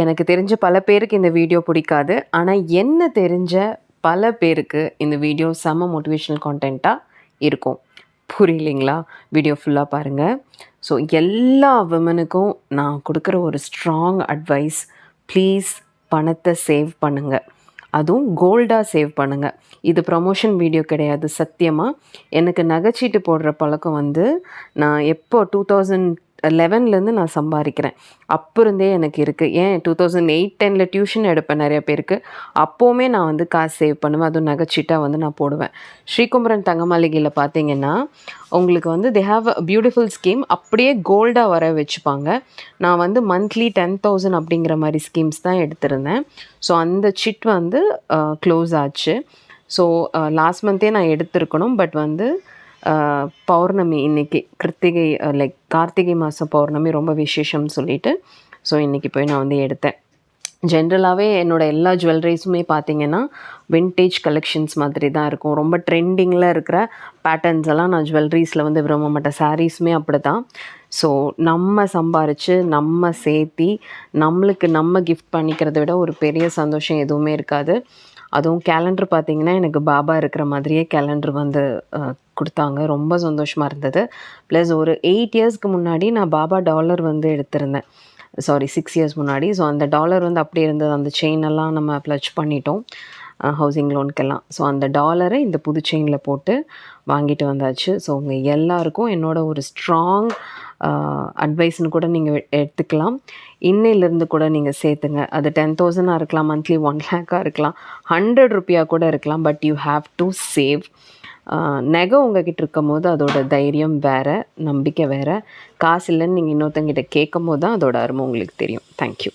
எனக்கு தெரிஞ்ச பல பேருக்கு இந்த வீடியோ பிடிக்காது. ஆனால் என்ன தெரிஞ்ச பல பேருக்கு இந்த வீடியோ செம்ம மோட்டிவேஷனல் கான்டென்ட்டாக இருக்கும். புரியலைங்களா வீடியோ ஃபுல்லாக பாருங்கள் ஸோ எல்லா விமனுக்கும் நான் கொடுக்குற ஒரு ஸ்ட்ராங் அட்வைஸ் ப்ளீஸ் பணத்தை சேவ் பண்ணுங்கள் அதுவும் கோல்டாக சேவ் பண்ணுங்கள் இது ப்ரமோஷன் வீடியோ கிடையாது சத்தியமாக எனக்கு நகைச்சீட்டு போடுற பழக்கம் வந்து நான் எப்போ டூ தௌசண்ட் லெவன்லேருந்து நான் சம்பாதிக்கிறேன். அப்போ இருந்தே எனக்கு இருக்குது ஏன்? டூ தௌசண்ட் எயிட் டெனில் டியூஷன் எடுப்பேன் நிறைய பேருக்கு. அப்போவுமே நான் வந்து காசு சேவ் பண்ணுவேன். அதுவும் நகைச்சீட்டாக வந்து நான் போடுவேன். ஸ்ரீகுமரன் தங்க மாளிகையில் பார்த்தீங்கன்னா உங்களுக்கு வந்து they have a beautiful scheme அப்படியே கோல்டாக வர வச்சுப்பாங்க. நான் வந்து மந்த்லி டென் தௌசண்ட் அப்படிங்கிற மாதிரி ஸ்கீம்ஸ் தான் எடுத்திருந்தேன். ஸோ அந்த சிட் வந்து க்ளோஸ் ஆச்சு. ஸோ லாஸ்ட் மந்த்தே நான் எடுத்திருக்கணும். பட் வந்து பௌர்ணமி இன்னைக்கு கிருத்திகை லைக் கார்த்திகை மாத பௌர்ணமி ரொம்ப விசேஷம்னு சொல்லிட்டு ஸோ இன்றைக்கி போய் நான் வந்து எடுத்தேன். ஜென்ரலாகவே என்னோட எல்லா ஜுவல்லரிஸுமே பார்த்தீங்கன்னா வின்டேஜ் கலெக்ஷன்ஸ் மாதிரி தான் இருக்கும். ரொம்ப ட்ரெண்டிங்கில் இருக்கிற பேட்டர்ன்ஸ் எல்லாம் நான் ஜுவல்லரிஸில் வந்து விரும்ப மாட்டேன். சாரீஸுமே அப்படி தான் ஸோ நம்ம சம்பாரித்து நம்ம சேர்த்தி நம்மளுக்கு நம்ம கிஃப்ட் பண்ணிக்கிறத விட ஒரு பெரிய சந்தோஷம் எதுவுமே இருக்காது. அதுவும் கேலண்டர் பார்த்தீங்கன்னா எனக்கு பாபா இருக்கிற மாதிரியே கேலண்டர் வந்து கொடுத்தாங்க. ரொம்ப சந்தோஷமாக இருந்தது. ப்ளஸ் ஒரு எயிட் இயர்ஸ்க்கு முன்னாடி நான் பாபா டாலர் வந்து எடுத்திருந்தேன். சாரி சிக்ஸ் இயர்ஸ் முன்னாடி. ஸோ அந்த டாலர் வந்து அப்படியே இருந்தது. அந்த செயின் எல்லாம் நம்ம ப்ளச் பண்ணிட்டோம். ஹவுசிங் லோனுக்கெல்லாம் ஸோ அந்த டாலரை இந்த புது செயினில் போட்டு வாங்கிட்டு வந்தாச்சு. ஸோ உங்கள் எல்லாருக்கும் என்னோட ஒரு ஸ்ட்ராங் அட்வைஸ்னு கூட நீங்கள் எடுத்துக்கலாம். இன்னையிலேருந்து கூட நீங்கள் சேர்த்துங்க. அது டென் தௌசண்டாக இருக்கலாம் மந்த்லி ஒன் லேக்காக இருக்கலாம் ஹண்ட்ரட் ருப்பியாக கூட இருக்கலாம் but you have to save நகை உங்ககிட்ட இருக்கும் போது அதோட தைரியம் வேறு நம்பிக்கை வேறு. காசு இல்லைன்னு நீங்கள் இன்னொருத்தங்கிட்ட கேட்கும் போது தான் அதோட அருமை உங்களுக்கு தெரியும். தேங்க்யூ